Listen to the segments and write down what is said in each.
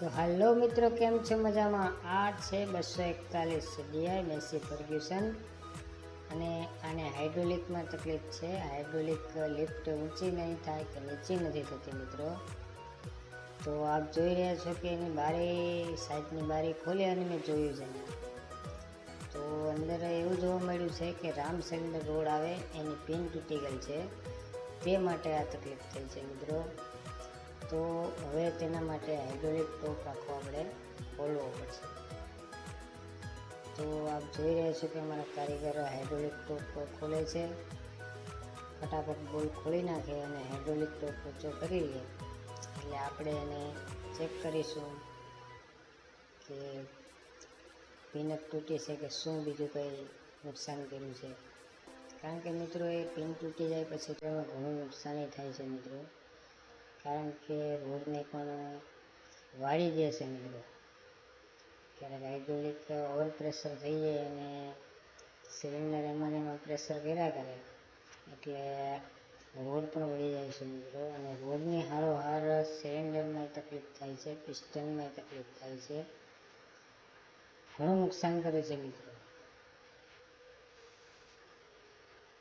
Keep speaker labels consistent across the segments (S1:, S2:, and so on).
S1: તો હાલો મિત્રો, કેમ છો મજામાં? આ છે બસો એકતાલીસ ડીઆઈ બેસી ફર્ગ્યુસન. અને આને હાઇડ્રોલિકમાં તકલીફ છે. હાઇડ્રોલિક લિફ્ટ ઊંચી નહીં થાય કે નીચી નથી થતી મિત્રો. તો આપ જોઈ રહ્યા છો કે એની બારી, સાઈડની બારી ખોલી અને મેં જોયું છે. તો અંદર એવું જોવા મળ્યું છે કે રામ સિલિન્ડર રોડ આવે, એની પિન તૂટી ગઈ છે. તે માટે આ તકલીફ થઈ છે મિત્રો. તો હવે તેના માટે હાઇડ્રોલિક ટોપ રાખવો આપણે ખોલવો પડશે. તો આપ જોઈ રહ્યા છો કે અમારા કારીગરો હાઇડ્રોલિક ટોપ ખોલે છે. ફટાફટ બોલ ખોલી નાખે અને હાઇડ્રોલિક ટોપ ઊંચો કરી લે. એટલે આપણે એને ચેક કરીશું કે પિનક તૂટી છે કે શું બીજું કંઈ નુકસાન કર્યું છે. કારણ કે મિત્રો એ પિન તૂટી જાય પછી તો ઘણું નુકસાની થાય છે મિત્રો. કારણ કે રોડને પણ વાળી દે છે મિત્રો ક્યારેક હાઇડ્રોલિક ઓવર પ્રેશર થઈ જાય અને સિલિન્ડર એમાં એમાં પ્રેશર કર્યા કરે, એટલે રોડ પણ વળી જાય છે મિત્રો અને રોડની હારોહાર સિલિન્ડરમાં તકલીફ થાય છે પિસ્ટનમાં તકલીફ થાય છે. ઘણું નુકસાન કરે છે મિત્રો.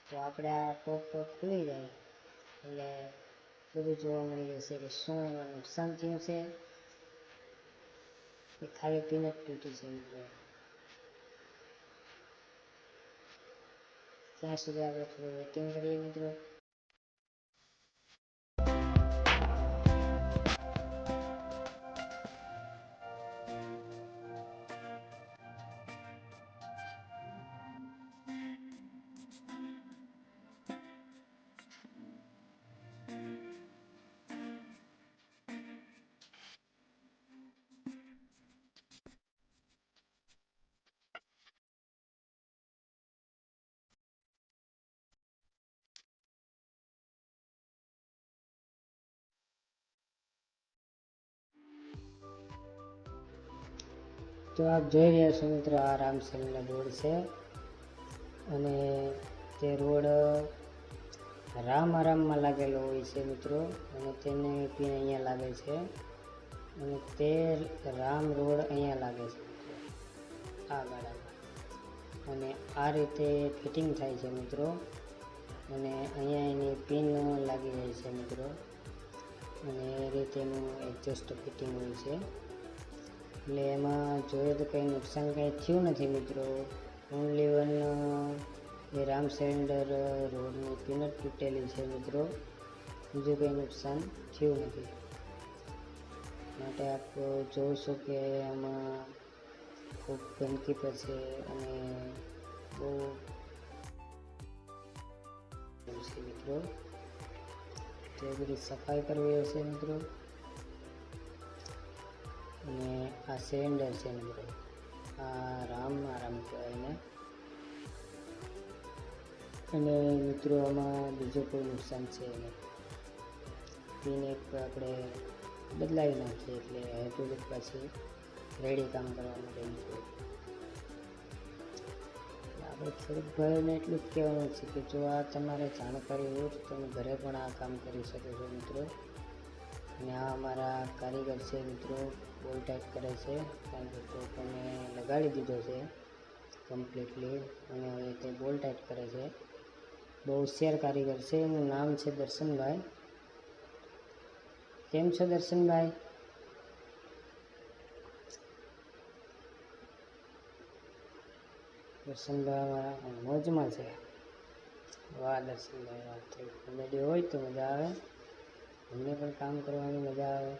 S1: તો આપણે આ ટોપ ખુલી જાય, એટલે બધું જોવા મળી જશે કે શું એમાં નુકસાન થયું છે કે ખાલી પીનટ તૂટી છે મિત્રો ત્યાં સુધી આપણે થોડું વેટિંગ કરીએ મિત્રો તો આપ જોઈ રહ્યા છો મિત્રો, આ રામસેનનો રોડ છે. અને તે રોડ રામ આરામમાં લાગેલો હોય છે મિત્રો, અને તેને પિન અહીંયા લાગે છે. અને તે રામ રોડ અહીંયા લાગે છે. આ ગાડામાં અને આ રીતે ફિટિંગ થાય છે મિત્રો. અને અહીંયા એની પિન લાગી જાય છે મિત્રો. અને એ રીતેનું એડજસ્ટ ફિટિંગ હોય છે. એટલે એમાં જોયું તો કંઈ નુકસાન કંઈ થયું નથી મિત્રો. ઓનલી વન એ રામ સિલિન્ડર રોડની પિનટ તૂટેલી છે મિત્રો. બીજું કંઈ નુકસાન થયું નથી. માટે આપ જોશો કે આમાં ખૂબ ગંદકી છે અને બહુ મિત્રો. તો બધી સફાઈ કરવી હશે મિત્રો. અને આ સિલિન્ડર છે મિત્રો આ રામ આરામ કહેવાય અને મિત્રો, આમાં બીજું કોઈ નુકસાન છે નહીં. પિન એક આપણે બદલાવી નાખીએ એટલે હાઇડ્રોલિક પાછી રેડી કામ કરવા માટે જોઈએ આપણે ખેડૂત ભાઈઓને એટલું જ કહેવાનું છે કે જો આ તમારે જાણકારી હોય તો તમે ઘરે પણ આ કામ કરી શકો છો મિત્રો. અને આ અમારા કારીગર છે, મિત્રો બોલ ટાઈટ કરે છે કારણ કે ચોકોને લગાડી દીધો છે કમ્પ્લીટલી અને હવે તે બોલ ટાઈટ કરે છે. બહુ હોશિયાર કારીગર છે, એનું નામ છે દર્શનભાઈ. કેમ છો દર્શનભાઈ? દર્શનભાઈ અમારા મોજમાં છે. વાહ, દર્શનભાઈ, વાહ થઈ કોમેડી હોય તો મજા આવે. અમને પણ કામ કરવાની મજા આવે.